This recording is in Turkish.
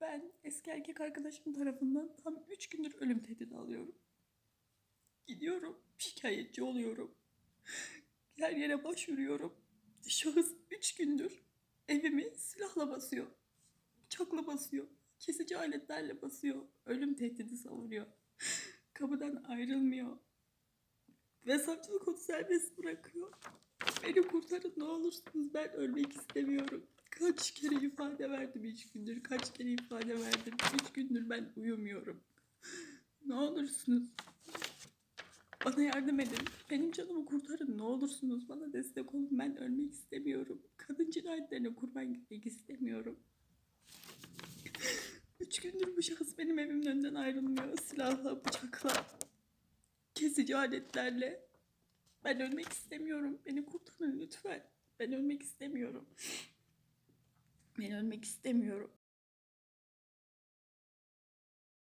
Ben eski erkek arkadaşım tarafından tam 3 gündür ölüm tehdidi alıyorum. Gidiyorum, şikayetçi oluyorum. Her yere başvuruyorum. Şahıs 3 gündür evimi silahla basıyor. Bıçakla basıyor. Kesici aletlerle basıyor. Ölüm tehdidi savuruyor. Kapıdan ayrılmıyor. Ve savcılık onu serbest bırakıyor. Beni kurtarın ne olursunuz ben ölmek istemiyorum. Kaç kere ifade verdim üç gündür. Kaç kere ifade verdim. Üç gündür ben uyumuyorum. Ne olursunuz. Bana yardım edin. Benim canımı kurtarın. Ne olursunuz bana destek olun. Ben ölmek istemiyorum. Kadın cinayetlerine kurban gitmek istemiyorum. Üç gündür bu şahıs benim evimin önünden ayrılmıyor. Silahla, bıçakla, kesici aletlerle. Ben ölmek istemiyorum. Beni kurtarın lütfen. Ben ölmek istemiyorum. Ben ölmek istemiyorum.